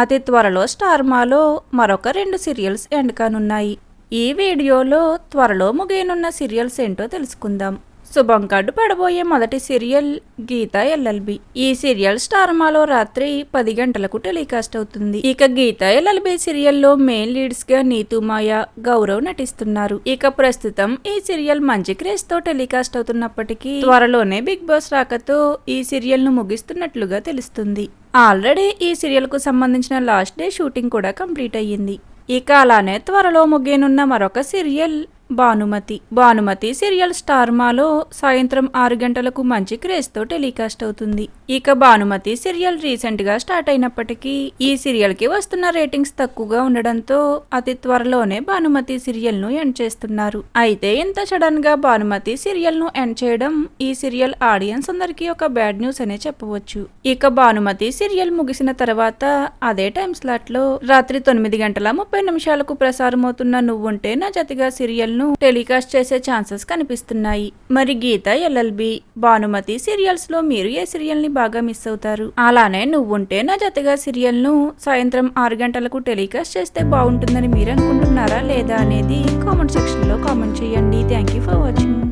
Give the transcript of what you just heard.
అతి త్వరలో స్టార్మాలో మరొక రెండు సీరియల్స్ ఎండ్ కానున్నాయి. ఈ వీడియోలో త్వరలో ముగియనున్న సీరియల్స్ ఏంటో తెలుసుకుందాం. శుభం కార్డు పడబోయే మొదటి సీరియల్ గీత ఎల్ఎల్బి. ఈ సీరియల్ స్టార్మాలో రాత్రి పది గంటలకు టెలికాస్ట్ అవుతుంది. ఇక గీత ఎల్ఎల్బి సీరియల్లో మెయిన్ లీడ్స్గా నీతుమాయ గౌరవ్ నటిస్తున్నారు. ఇక ప్రస్తుతం ఈ సీరియల్ మంచి క్రేజ్తో టెలికాస్ట్ అవుతున్నప్పటికీ త్వరలోనే బిగ్ బాస్ రాకతో ఈ సీరియల్ను ముగిస్తున్నట్లుగా తెలుస్తుంది. ఆల్రెడీ ఈ సీరియల్కు సంబంధించిన లాస్ట్ డే షూటింగ్ కూడా కంప్లీట్ అయ్యింది. ఇక అలానే త్వరలో ముగియనున్న మరొక సీరియల్ భానుమతి. భానుమతి సీరియల్ స్టార్మాలో సాయంత్రం ఆరు గంటలకు మంచి క్రేజ్తో టెలికాస్ట్ అవుతుంది. ఇక భానుమతి సీరియల్ రీసెంట్గా స్టార్ట్ అయినప్పటికీ ఈ సీరియల్కి వస్తున్న రేటింగ్స్ తక్కువగా ఉండడంతో అతి త్వరలోనే భానుమతి సీరియల్ను ఎండ్ చేస్తున్నారు. అయితే ఇంత సడన్గా భానుమతి సీరియల్ను ఎండ్ చేయడం ఈ సీరియల్ ఆడియన్స్ అందరికీ ఒక బ్యాడ్ న్యూస్ అనే చెప్పవచ్చు. ఇక భానుమతి సీరియల్ ముగిసిన తర్వాత అదే టైం స్లాట్లో రాత్రి తొమ్మిది గంటల ముప్పై నిమిషాలకు ప్రసారమవుతున్న నువ్వుంటే నా జతిగా సీరియల్ సీరియల్ను టెలికాస్ట్ చేసే ఛాన్సెస్ కనిపిస్తున్నాయి. మరి గీత ఎల్ఎల్బి భానుమతి సీరియల్స్లో మీరు ఏ సీరియల్ని బాగా మిస్ అవుతారు? అలానే నువ్వుంటే నా జతగా సీరియల్ను సాయంత్రం ఆరు గంటలకు టెలికాస్ట్ చేస్తే బాగుంటుందని మీరు అనుకుంటున్నారా లేదా అనేది కామెంట్ సెక్షన్లో కామెంట్ చేయండి. Thank you for watching.